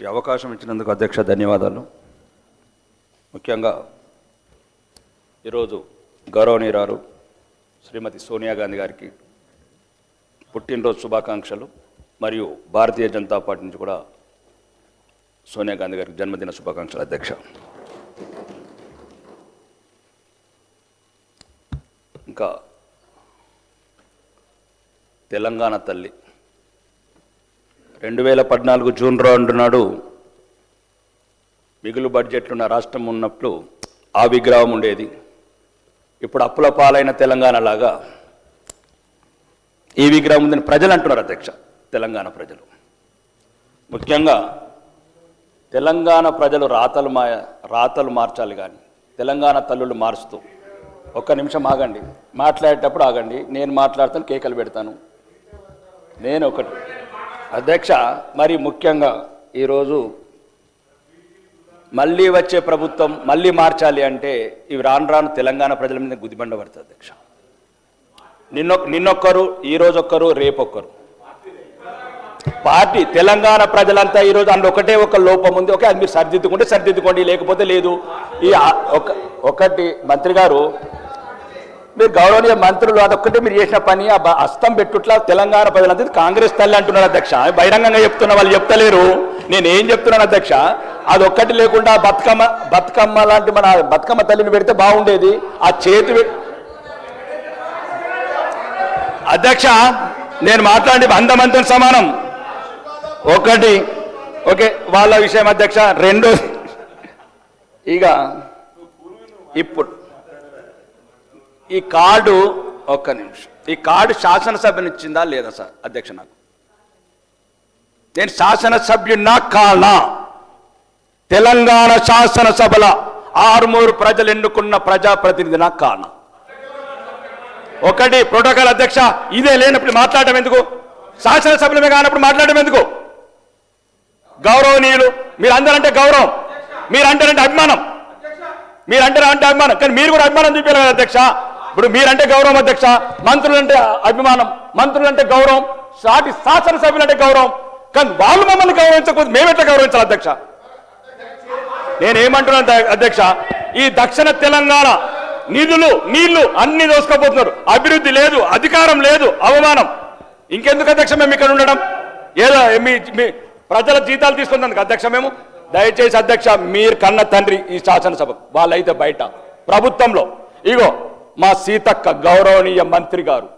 ఈ అవకాశం ఇచ్చినందుకు అధ్యక్ష ధన్యవాదాలు. ముఖ్యంగా ఈరోజు గౌరవనీయురారు శ్రీమతి సోనియా గాంధీ గారికి పుట్టినరోజు శుభాకాంక్షలు. మరియు భారతీయ జనతా పార్టీ నుంచి కూడా సోనియా గాంధీ గారికి జన్మదిన శుభాకాంక్షలు అధ్యక్ష. ఇంకా తెలంగాణ తల్లి రెండు వేల పద్నాలుగు జూన్ రెండు నాడు మిగులు బడ్జెట్లున్న రాష్ట్రం ఉన్నప్పుడు ఆ విగ్రహం ఉండేది. ఇప్పుడు అప్పుల పాలైన తెలంగాణలాగా ఈ విగ్రహం ఉందని ప్రజలు అంటున్నారు అధ్యక్ష తెలంగాణ ప్రజలు. ముఖ్యంగా తెలంగాణ ప్రజలు రాతలు మా రాతలు మార్చాలి కానీ తెలంగాణ తల్లులు మారుస్తూ ఒక్క నిమిషం ఆగండి. మాట్లాడేటప్పుడు ఆగండి. నేను మాట్లాడతాను కేకలు పెడతాను. నేను ఒకటి అధ్యక్ష మరి ముఖ్యంగా ఈరోజు మళ్ళీ వచ్చే ప్రభుత్వం మళ్ళీ మార్చాలి అంటే ఇవి రాను రాను తెలంగాణ ప్రజల మీద గుదిబండ పడుతుంది అధ్యక్ష. నిన్న నిన్నొక్కరు ఈ రోజు ఒక్కరు రేపొక్కరు. పార్టీ తెలంగాణ ప్రజలంతా ఈరోజు అందులో ఒకటే ఒక లోపం ఉంది. ఓకే అది మీరు సరిదిద్దుకుంటే సరిదిద్దుకోండి లేకపోతే లేదు. ఈ ఒక ఒకటి మంత్రి గారు మీరు గౌరవనీయ మంత్రులు అదొక్కటే మీరు చేసిన పని. ఆ అస్తం పెట్టుట్లా తెలంగాణ ప్రజలంతా కాంగ్రెస్ తల్లి అంటున్నారు అధ్యక్ష. బహిరంగంగా చెప్తున్న వాళ్ళు చెప్తలేరు. నేను ఏం చెప్తున్నాను అధ్యక్ష? అదొక్కటి లేకుండా బతుకమ్మ బతుకమ్మ లాంటి మన బతుకమ్మ తల్లిని పెడితే బాగుండేది. ఆ చేతి అధ్యక్ష నేను మాట్లాడి అందమంతం సమానం. ఒకటి ఓకే వాళ్ళ విషయం అధ్యక్ష. రెండో ఇక ఇప్పుడు ఈ కార్డు ఒక్క నిమిషం. ఈ కార్డు శాసనసభనిచ్చిందా లేదా సార్? అధ్యక్ష నాకు. నేను శాసనసభ్యున్నా కానా తెలంగాణ శాసనసభల ఆరుమూరు ప్రజలు ఎన్నుకున్న ప్రజాప్రతినిధిన కానా ఒకటి ప్రోటోకాల్ అధ్యక్ష ఇదే లేనప్పుడు మాట్లాడటం ఎందుకు? శాసనసభ్యులమే కానప్పుడు మాట్లాడటం ఎందుకు? గౌరవనీయులు మీరందరంటే గౌరవం. మీరు అంటారంటే అభిమానం. మీరు అంటే అభిమానం. కానీ మీరు కూడా అభిమానం చూపించాలి కదా అధ్యక్ష. ఇప్పుడు మీరంటే గౌరవం అధ్యక్ష మంత్రులంటే అభిమానం మంత్రులంటే గౌరవం సాటి శాసనసభ్యులంటే గౌరవం కానీ వాళ్ళు మమ్మల్ని గౌరవించకపోతే మేమెట్లా గౌరవించాలి అధ్యక్ష? నేనేమంటున్నాను అధ్యక్ష ఈ దక్షిణ తెలంగాణ నిధులు నీళ్ళు అన్ని దోసుకోపోతున్నారు. అభివృద్ధి లేదు అధికారం లేదు అవమానం. ఇంకెందుకు అధ్యక్ష మేము ఇక్కడ ఉండడం? ఏదో మీ మీ ప్రజల జీతాలు తీసుకున్నందుకు అధ్యక్ష మేము? దయచేసి అధ్యక్ష మీరు కన్న తండ్రి ఈ శాసనసభ వాళ్ళైతే బయట ప్రభుత్వంలో. ఇగో మా సీతక్క గౌరవనీయ మంత్రి గారు.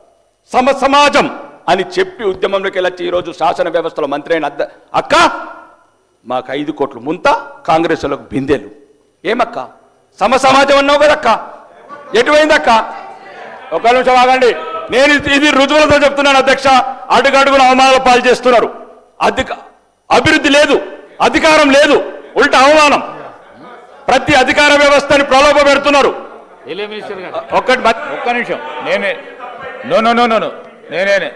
సమ సమాజం అని చెప్పి ఉద్యమంలోకి వెళ్ళొచ్చి ఈరోజు శాసన వ్యవస్థలో మంత్రి అయిన అద్ద- అక్క మాకు ఐదు కోట్లు ముంత కాంగ్రెస్లకు బిందెలు. ఏమక్క? సమ సమాజం అన్నావు కదక్క? ఎటువైందక్క? ఒక నిమిషం ఆగండి. నేను ఇది- ఇది రుజువులతో చెప్తున్నాను అధ్యక్ష. అడుగడుగున అవమానాల పాలు చేస్తున్నారు. అధిక అభివృద్ధి లేదు. అధికారం లేదు. ఉల్టా అవమానం. ప్రతి అధికార వ్యవస్థని ప్రలోభ పెడుతున్నారు. ఒక్కటి ఒక్క నిమిషం. నేనే నో నో నో నో నేనే